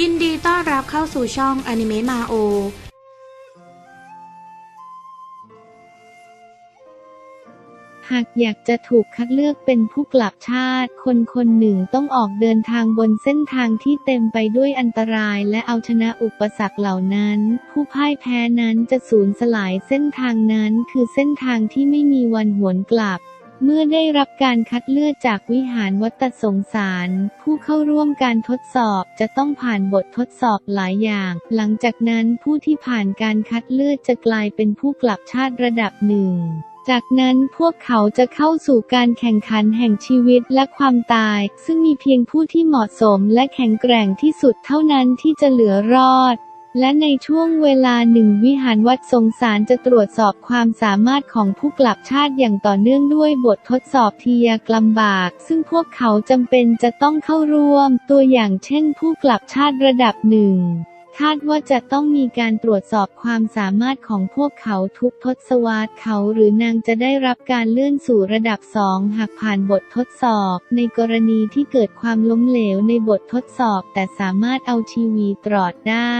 ยินดีต้อนรับเข้าสู่ช่องอนิเมะมาโอหากอยากจะถูกคัดเลือกเป็นผู้กลับชาติ คนคนหนึ่งต้องออกเดินทางบนเส้นทางที่เต็มไปด้วยอันตรายและเอาชนะอุปสรรคเหล่านั้น ผู้พ่ายแพ้นั้นจะสูญสลายเส้นทางนั้นคือเส้นทางที่ไม่มีวันหวนกลับ เมื่อได้รับการคัดเลือกจากวิหารวัตสงสาร ผู้เข้าร่วมการทดสอบจะต้องผ่านบททดสอบหลายอย่าง หลังจากนั้นผู้ที่ผ่านการคัดเลือกจะกลายเป็นผู้กลับชาติระดับหนึ่ง จากนั้นพวกเขาจะเข้าสู่การแข่งขันแห่งชีวิตและความตาย ซึ่งมีเพียงผู้ที่เหมาะสมและแข็งแกร่งที่สุดเท่านั้นที่จะเหลือรอด และในช่วงเวลาหนึ่งวิหารวัดสงสารจะตรวจสอบความสามารถของผู้กลับชาติอย่างต่อเนื่องด้วยบททดสอบทียกลำบาก ซึ่งพวกเขาจำเป็นจะต้องเข้าร่วม ตัวอย่างเช่นผู้กลับชาติระดับหนึ่งคาดว่าจะต้องมีการตรวจสอบความสามารถของพวกเขาทุกทศวรรษเขาหรือนางจะได้รับการเลื่อนสู่ระดับสองหากผ่านบททดสอบ ในกรณีที่เกิดความล้มเหลวในบททดสอบ แต่สามารถเอาชีวีตรอดได้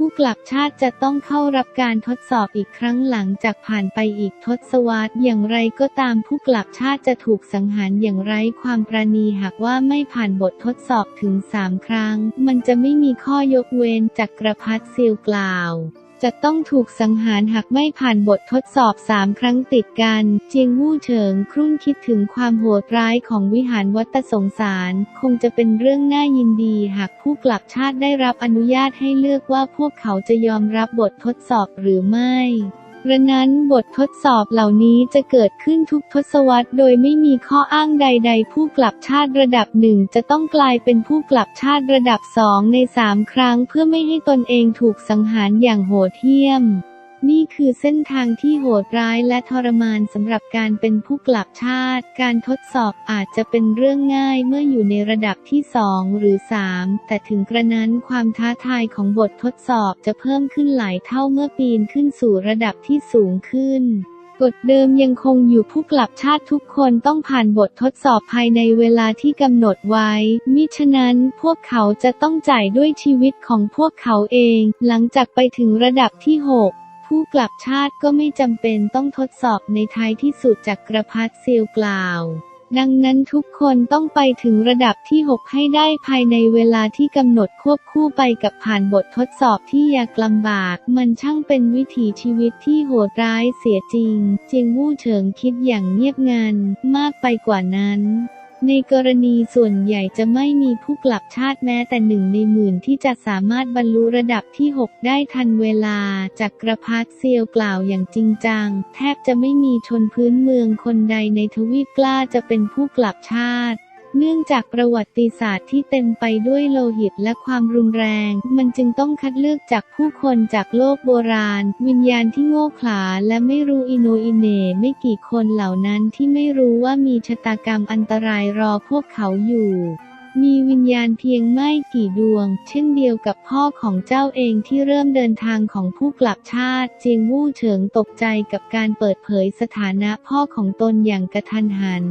ผู้กลับชาติจะต้องเข้ารับการทดสอบอีกครั้งหลังจากผ่านไปอีกทศวรรษอย่างไรก็ตามผู้กลับชาติจะถูกสังหารอย่างไร้ความประณีหากว่าไม่ผ่านบททดสอบถึงสามครั้ง มันจะไม่มีข้อยกเว้นจากกระพัดซิลกล่าว จะต้องถูกสังหารหากไม่ผ่านบททดสอบสามครั้งติดกัน เจียงวู่เฉิงครุ่นคิดถึงความโหดร้ายของวิหารวัตสงสาร คงจะเป็นเรื่องน่ายินดีหากผู้กลับชาติได้รับอนุญาตให้เลือกว่าพวกเขาจะยอมรับบททดสอบหรือไม่ กระนั้นบททดสอบเหล่านี้จะเกิดขึ้นทุกทศวรรษโดยไม่มีข้ออ้างใด ๆ ผู้กลับชาติระดับหนึ่งจะต้องกลายเป็นผู้กลับชาติระดับสองในสามครั้งเพื่อไม่ให้ตนเองถูกสังหารอย่างโหดเหี้ยม นี่คือเส้นทางที่โหดร้ายและทรมานสำหรับการเป็นผู้กลับชาติ การทดสอบอาจจะเป็นเรื่องง่ายเมื่ออยู่ในระดับที่สองหรือสามแต่ถึงกระนั้นความท้าทายของบททดสอบจะเพิ่มขึ้นหลายเท่าเมื่อปีนขึ้นสู่ระดับที่สูงขึ้นกฎเดิมยังคงอยู่ผู้กลับชาติทุกคนต้องผ่านบททดสอบภายในเวลาที่กำหนดไว้ มิฉะนั้นพวกเขาจะต้องจ่ายด้วยชีวิตของพวกเขาเอง หลังจากไปถึงระดับที่หก ผู้กลับชาติก็ไม่จำเป็นต้องทดสอบในท้ายที่สุดจากกระพัดเซีลกล่าว ดังนั้นทุกคนต้องไปถึงระดับที่ 6 ให้ได้ภายในเวลาที่กำหนดควบคู่ไปกับผ่านบททดสอบที่ยากลำบาก มันช่างเป็นวิถีชีวิตที่โหดร้ายเสียจริง เจียงวู่เฉิงคิดอย่างเงียบงันมากไปกว่านั้น ในกรณีส่วนใหญ่จะไม่มีผู้กลับชาติแม้แต่หนึ่งในหมื่นที่จะสามารถบรรลุระดับที่ 6 ได้ทันเวลาจากกระพัดเซียวกล่าวอย่างจริงจัง แทบจะไม่มีชนพื้นเมืองคนใดในทวีปกล้าจะเป็นผู้กลับชาติ เนื่องจากประวัติศาสตร์ที่เต็มไปด้วยโลหิตและความรุนแรง มันจึงต้องคัดเลือกจากผู้คนจากโลกโบราณ วิญญาณที่โง่เขลาและไม่รู้อิโนอิเน่ไม่กี่คนเหล่านั้นที่ไม่รู้ว่ามีชะตากรรมอันตรายรอพวกเขาอยู่มีวิญญาณเพียงไม่กี่ดวง เช่นเดียวกับพ่อของเจ้าเองที่เริ่มเดินทางของผู้กลับชาติ เจียงวู่เฉิงตกใจกับการเปิดเผยสถานะพ่อของตนอย่างกระทันหัน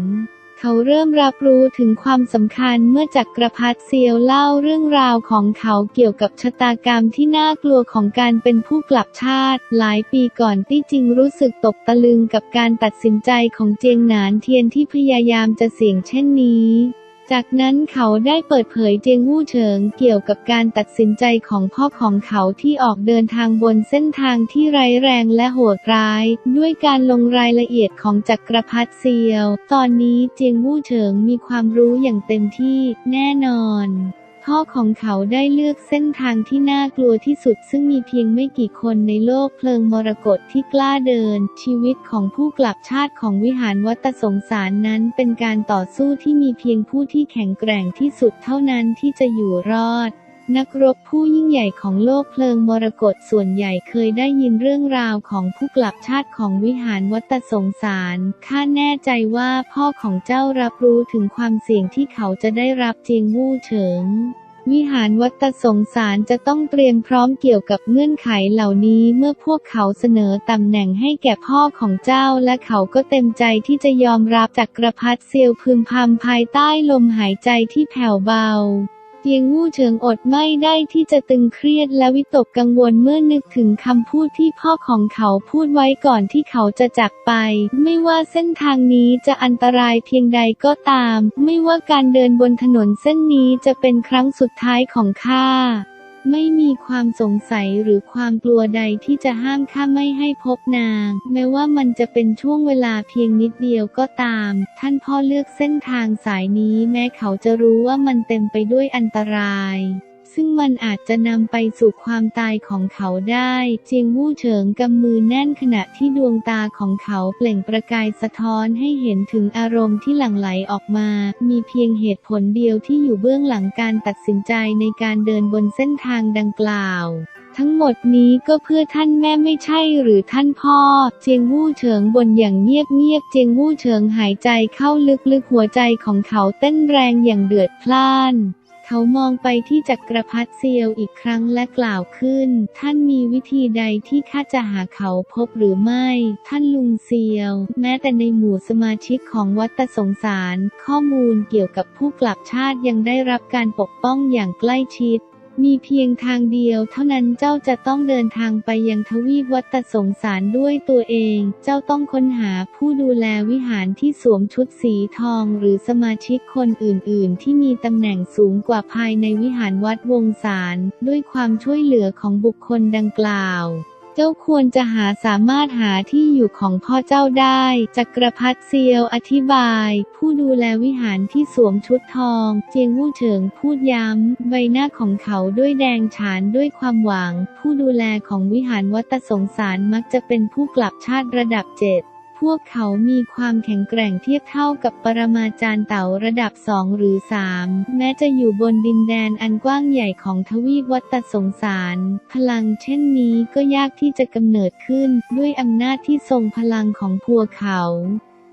เขาเริ่มรับรู้ถึงความสำคัญเมื่อจักรพรรดิเซียวเล่าเรื่องราวของเขาเกี่ยวกับชะตากรรมที่น่ากลัวของการเป็นผู้กลับชาติ หลายปีก่อนที่จริงรู้สึกตกตะลึงกับการตัดสินใจของเจียงหนานเทียนที่พยายามจะเสี่ยงเช่นนี้ จากนั้นเขาได้เปิดเผยเจียงวู่เฉิงเกี่ยวกับการตัดสินใจของพ่อของเขาที่ออกเดินทางบนเส้นทางที่ไร้แรงและโหดร้าย ด้วยการลงรายละเอียดของจักรพรรดิเซียว ตอนนี้เจียงวู่เฉิงมีความรู้อย่างเต็มที่แน่นอน พ่อของเขาได้เลือกเส้นทางที่น่ากลัวที่สุด ซึ่งมีเพียงไม่กี่คนในโลกเพลิงมรกตที่กล้าเดิน ชีวิตของผู้กลับชาติของวิหารวัตสงสารนั้นเป็นการต่อสู้ที่มีเพียงผู้ที่แข็งแกร่งที่สุดเท่านั้นที่จะอยู่รอด นักรบผู้ยิ่งใหญ่ของโลกเพลิงมรกตส่วนใหญ่เคยได้ยินเรื่องราวของผู้กลับชาติของวิหารวัตสงสาร ข้าแน่ใจว่าพ่อของเจ้ารับรู้ถึงความเสี่ยงที่เขาจะได้รับเจียงวู่เฉิงวิหารวัตสงสารจะต้องเตรียมพร้อมเกี่ยวกับเงื่อนไขเหล่านี้เมื่อพวกเขาเสนอตำแหน่งให้แก่พ่อของเจ้าและเขาก็เต็มใจที่จะยอมรับจากกระพัดเซียวพึมพำภายใต้ลมหายใจที่แผ่วเบา เตียงวู่เฉิงอดไม่ได้ที่จะตึงเครียดและวิตกกังวลเมื่อนึกถึงคำพูดที่พ่อของเขาพูดไว้ก่อนที่เขาจะจากไป ไม่ว่าเส้นทางนี้จะอันตรายเพียงใดก็ตาม ไม่ว่าการเดินบนถนนเส้นนี้จะเป็นครั้งสุดท้ายของข้า ไม่มีความสงสัยหรือความกลัวใดที่จะห้ามข้าไม่ให้พบนาง แม้ว่ามันจะเป็นช่วงเวลาเพียงนิดเดียวก็ตาม ท่านพ่อเลือกเส้นทางสายนี้แม้เขาจะรู้ว่ามันเต็มไปด้วยอันตราย ซึ่งมันอาจจะนำไปสู่ความตายของเขาได้ เจียงวู่เฉิงกำมือแน่นขณะที่ดวงตาของเขาเปล่งประกายสะท้อนให้เห็นถึงอารมณ์ที่หลั่งไหลออกมา มีเพียงเหตุผลเดียวที่อยู่เบื้องหลังการตัดสินใจในการเดินบนเส้นทางดังกล่าวทั้งหมดนี้ก็เพื่อท่านแม่ไม่ใช่หรือท่านพ่อ เจียงวู่เฉิงบนอย่างเงียบๆเจียงวู่เฉิงหายใจเข้าลึกๆหัวใจของเขาเต้นแรงอย่างเดือดพล่าน เขามองไปที่จักรพรรดิเซียวอีกครั้งและกล่าวขึ้น ท่านมีวิธีใดที่ข้าจะหาเขาพบหรือไม่ ท่านลุงเซียว แม้แต่ในหมู่สมาชิกของวัดสงสาร ข้อมูลเกี่ยวกับผู้กลับชาติยังได้รับการปกป้องอย่างใกล้ชิด มีเพียงทางเดียวเท่านั้นเจ้าจะต้องเดินทางไปยังทวีปวัตสงสารด้วยตัวเอง เจ้าต้องค้นหาผู้ดูแลวิหารที่สวมชุดสีทองหรือสมาชิกคนอื่น ๆ ที่มีตำแหน่งสูงกว่าภายในวิหารวัดวงสาร ด้วยความช่วยเหลือของบุคคลดังกล่าว เจ้าควรจะหาสามารถหาที่อยู่ของพ่อเจ้าได้ จักรพรรดิเซียวอธิบาย ผู้ดูแลวิหารที่สวมชุดทอง เจียงวู่เฉิงพูดย้ำ ใบหน้าของเขาด้วยแดงฉานด้วยความหวัง ผู้ดูแลของวิหารวัตสงสารมักจะเป็นผู้กลับชาติระดับเจ็ด วกเขามีความแข็งแกร่งเทียบเท่ากับปรมาจารย์เต่าระดับสองหรือสามแม้จะอยู่บนดินแดนอันกว้างใหญ่ของทวีปวัตสงสาร พลังเช่นนี้ก็ยากที่จะกำเนิดขึ้นด้วยอำนาจที่ทรงพลังของพวกเขา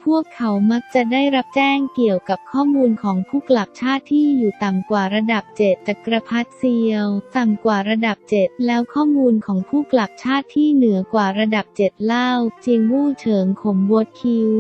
พวกเขามักจะได้รับแจ้งเกี่ยวกับข้อมูลของผู้กลับชาติที่อยู่ต่ำกว่าระดับเจักรพรรดิเซียว ต่ำกว่าระดับเจ็ดแล้วข้อมูลของผู้กลับชาติที่เหนือกว่าระดับเจ็ดเล่า เจียงวู่เฉิงขมวดคิ้ว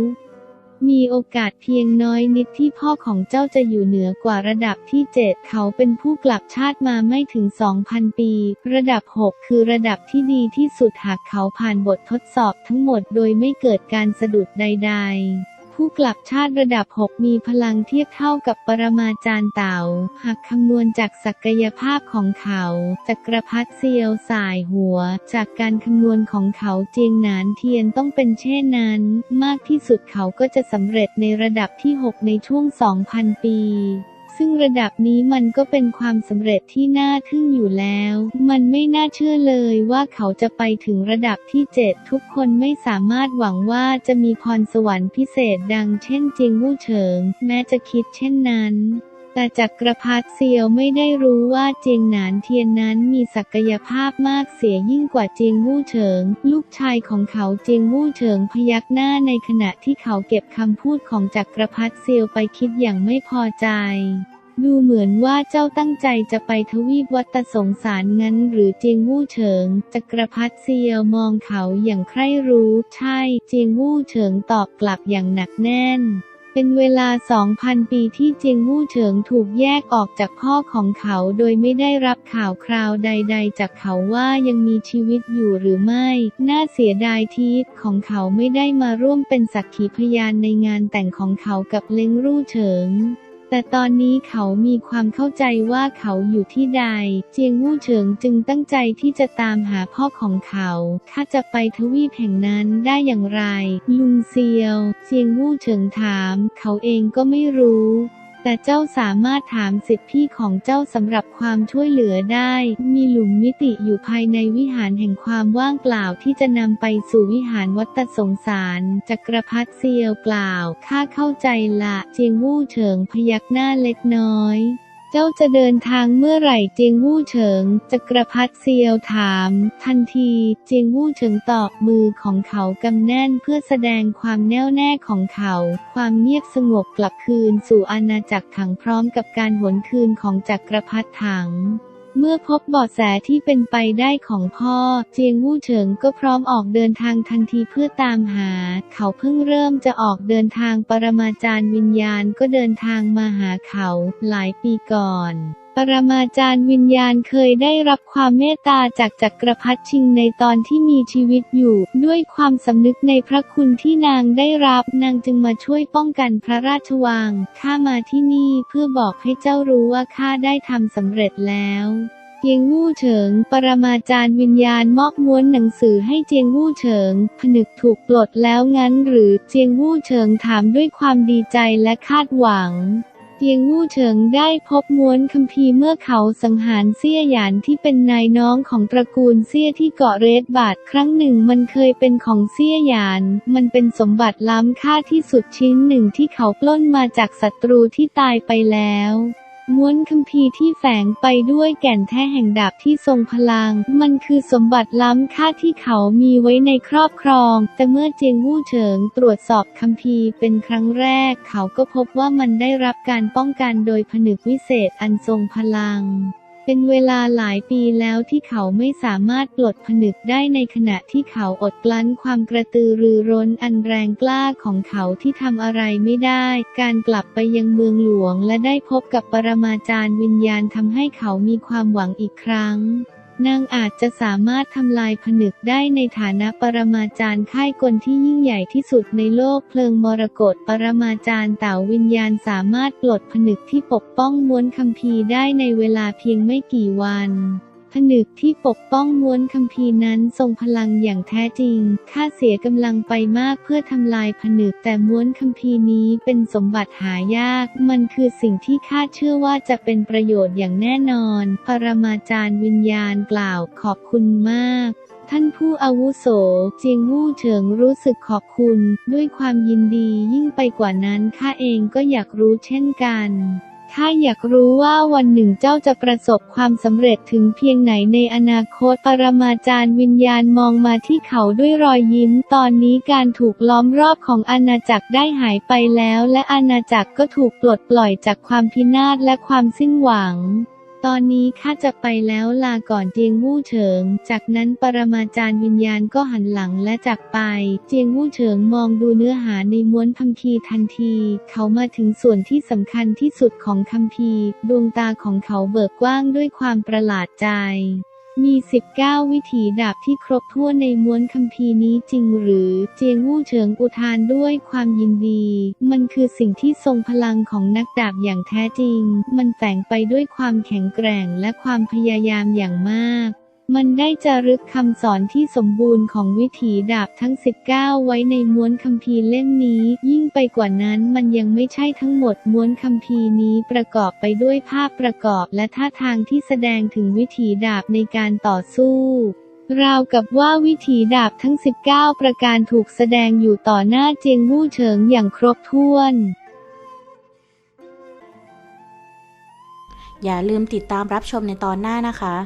มีโอกาสเพียงน้อยนิดที่พ่อของเจ้าจะอยู่เหนือกว่าระดับที่7เขาเป็นผู้กลับชาติมาไม่ถึง 2,000 ปี ระดับ 6 คือระดับที่ดีที่สุดหากเขาผ่านบททดสอบทั้งหมดโดยไม่เกิดการสะดุดใด ๆ ผู้กลับชาติระดับ 6 มีพลังเทียบเท่ากับปรมาจารย์เต่า หากคำนวณจากศักยภาพของเขาจักรพรรดิเซียวสายหัว จากการคำนวณของเขาเจียงหนานเทียนต้องเป็นเช่นนั้น มากที่สุดเขาก็จะสำเร็จในระดับที่ 6 ในช่วง 2,000 ปี ซึ่งระดับนี้มันก็เป็นความสำเร็จที่น่าทึ่งอยู่แล้ว มันไม่น่าเชื่อเลยว่าเขาจะไปถึงระดับที่7ทุกคนไม่สามารถหวังว่าจะมีพรสวรรค์พิเศษดังเช่นเจียงวู่เฉิง แม้จะคิดเช่นนั้น แต่จักรพรรดิเซียวไม่ได้รู้ว่าเจียงหนานเทียนนั้นมีศักยภาพมากเสียยิ่งกว่าเจียงวู่เฉิง ลูกชายของเขาเจียงวู่เฉิงพยักหน้าในขณะที่เขาเก็บคำพูดของจักรพรรดิเซียวไปคิดอย่างไม่พอใจ ดูเหมือนว่าเจ้าตั้งใจจะไปทวีปวัตสงสารงั้นหรือเจียงวู่เฉิง จักรพรรดิเซียวมองเขาอย่างใคร่รู้ ใช่ เจียงวู่เฉิงตอบกลับอย่างหนักแน่น เป็นเวลา 2,000 ปีที่เจียงวู่เฉิงถูกแยกออกจากพ่อของเขาโดยไม่ได้รับข่าวคราวใด ๆ จากเขาว่ายังมีชีวิตอยู่หรือไม่ น่าเสียดายที่ของเขาไม่ได้มาร่วมเป็นสักขีพยานในงานแต่งของเขากับเล้งรู่เฉิง แต่ตอนนี้เขามีความเข้าใจว่าเขาอยู่ที่ใด เจียงวู่เฉิงจึงตั้งใจที่จะตามหาพ่อของเขาข้าจะไปทวีปแห่งนั้นได้อย่างไร ลุงเซียว เจียงวู่เฉิงถาม เขาเองก็ไม่รู้ แต่เจ้าสามารถถามสิทธิพี่ของเจ้าสำหรับความช่วยเหลือได้ มีหลุมมิติอยู่ภายในวิหารแห่งความว่างเปล่าที่จะนำไปสู่วิหารวัตสงสารจักรพรรดิเซียวกล่าว ข้าเข้าใจละ เจียงวู่เฉิงพยักหน้าเล็กน้อย เจ้าจะเดินทางเมื่อไหร่เจียงวู่เฉิง จักรพรรดิเซียวถาม ทันทีเจียงวู่เฉิงตอบมือของเขากำแน่นเพื่อแสดงความแน่วแน่ของเขา ความเงียบสงบกลับคืนสู่อาณาจักรถังพร้อมกับการหวนคืนของจักรพรรดิถัง เมื่อพบเบาะแสที่เป็นไปได้ของพ่อ เจียงวู่เฉิงก็พร้อมออกเดินทางทันทีเพื่อตามหา เขาเพิ่งเริ่มจะออกเดินทางปรมาจารย์วิญญาณก็เดินทางมาหาเขาหลายปีก่อน ปรมาจารย์วิญญาณเคยได้รับความเมตตาจากจักรพรรดิชิงในตอนที่มีชีวิตอยู่ ด้วยความสำนึกในพระคุณที่นางได้รับนางจึงมาช่วยป้องกันพระราชวังข้ามาที่นี่เพื่อบอกให้เจ้ารู้ว่าข้าได้ทำสำเร็จแล้วเจียงวู่เฉิง ปรมาจารย์วิญญาณมอบม้วนหนังสือให้เจียงวู่เฉิง ผนึกถูกปลดแล้วงั้นหรือเจียงวู่เฉิงถามด้วยความดีใจและคาดหวัง เจียงวู่เฉิงได้พบม้วนคัมภีร์เมื่อเขาสังหารเซี่ยหยานที่เป็นนายน้องของตระกูลเซี่ยที่เกาะเรดบาดครั้งหนึ่งมันเคยเป็นของเซี่ยหยาน มันเป็นสมบัติล้ำค่าที่สุดชิ้นหนึ่งที่เขาปล้นมาจากศัตรูที่ตายไปแล้ว ม้วนคัมภีร์ที่แฝงไปด้วยแก่นแท้แห่งดาบที่ทรงพลัง มันคือสมบัติล้ำค่าที่เขามีไว้ในครอบครอง แต่เมื่อเจียงวู่เฉิงตรวจสอบคัมภีร์เป็นครั้งแรก เขาก็พบว่ามันได้รับการป้องกันโดยผนึกวิเศษอันทรงพลัง เป็นเวลาหลายปีแล้วที่เขาไม่สามารถปลดผนึกได้ในขณะที่เขาอดกลั้นความกระตือรือร้นอันแรงกล้าของเขาที่ทำอะไรไม่ได้ การกลับไปยังเมืองหลวงและได้พบกับปรมาจารย์วิญญาณทำให้เขามีความหวังอีกครั้ง นางอาจจะสามารถทำลายผนึกได้ในฐานะปรมาจารย์ค่ายกลที่ยิ่งใหญ่ที่สุดในโลกเพลิงมรกตปรมาจารย์เต่าวิญญาณสามารถปลดผนึกที่ปกป้องม้วนคัมภีร์ได้ในเวลาเพียงไม่กี่วัน ผนึกที่ปกป้องม้วนคัมภีร์นั้นทรงพลังอย่างแท้จริง ข้าเสียกำลังไปมากเพื่อทำลายผนึก แต่ม้วนคัมภีร์นี้เป็นสมบัติหายาก มันคือสิ่งที่ข้าเชื่อว่าจะเป็นประโยชน์อย่างแน่นอน ปรมาจารย์วิญญาณกล่าวขอบคุณมากท่านผู้อาวุโสเจียงวู่เฉิงรู้สึกขอบคุณ ด้วยความยินดียิ่งไปกว่านั้นข้าเองก็อยากรู้เช่นกัน ข้าอยากรู้ว่าวันหนึ่งเจ้าจะประสบความสำเร็จถึงเพียงไหนในอนาคต ปรมาจารย์วิญญาณมองมาที่เขาด้วยรอยยิ้ม ตอนนี้การถูกล้อมรอบของอาณาจักรได้หายไปแล้ว และอาณาจักรก็ถูกปลดปล่อยจากความพินาศและความสิ้นหวัง ตอนนี้ข้าจะไปแล้วลาก่อนเจียงวู่เฉิง จากนั้นปรมาจารย์วิญญาณก็หันหลังและจากไป เจียงวู่เฉิงมองดูเนื้อหาในม้วนคัมภีร์ทันที เขามาถึงส่วนที่สำคัญที่สุดของคัมภีร์ ดวงตาของเขาเบิกกว้างด้วยความประหลาดใจ มี 19 วิถีดาบที่ครบถ้วนในม้วนคัมภีร์นี้จริงหรือ เจียงวู่เฉิงอุทานด้วยความยินดี มันคือสิ่งที่ทรงพลังของนักดาบอย่างแท้จริง มันแฝงไปด้วยความแข็งแกร่งและความพยายามอย่างมาก มันได้จารึกคำสอนที่สมบูรณ์ของวิถีดาบทั้ง 19 ไว้ในม้วนคัมภีร์เล่มนี้ ยิ่งไปกว่านั้นมันยังไม่ใช่ทั้งหมดม้วนคัมภีร์นี้ประกอบไปด้วยภาพประกอบและท่าทางที่แสดงถึงวิถีดาบในการต่อสู้ราวกับว่าวิถีดาบทั้ง 19 ประการถูกแสดงอยู่ต่อหน้าเจียงวู่เฉิงอย่างครบถ้วน อย่าลืมติดตามรับชมในตอนหน้านะคะ